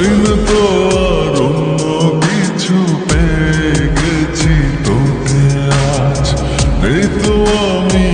তো তো আমি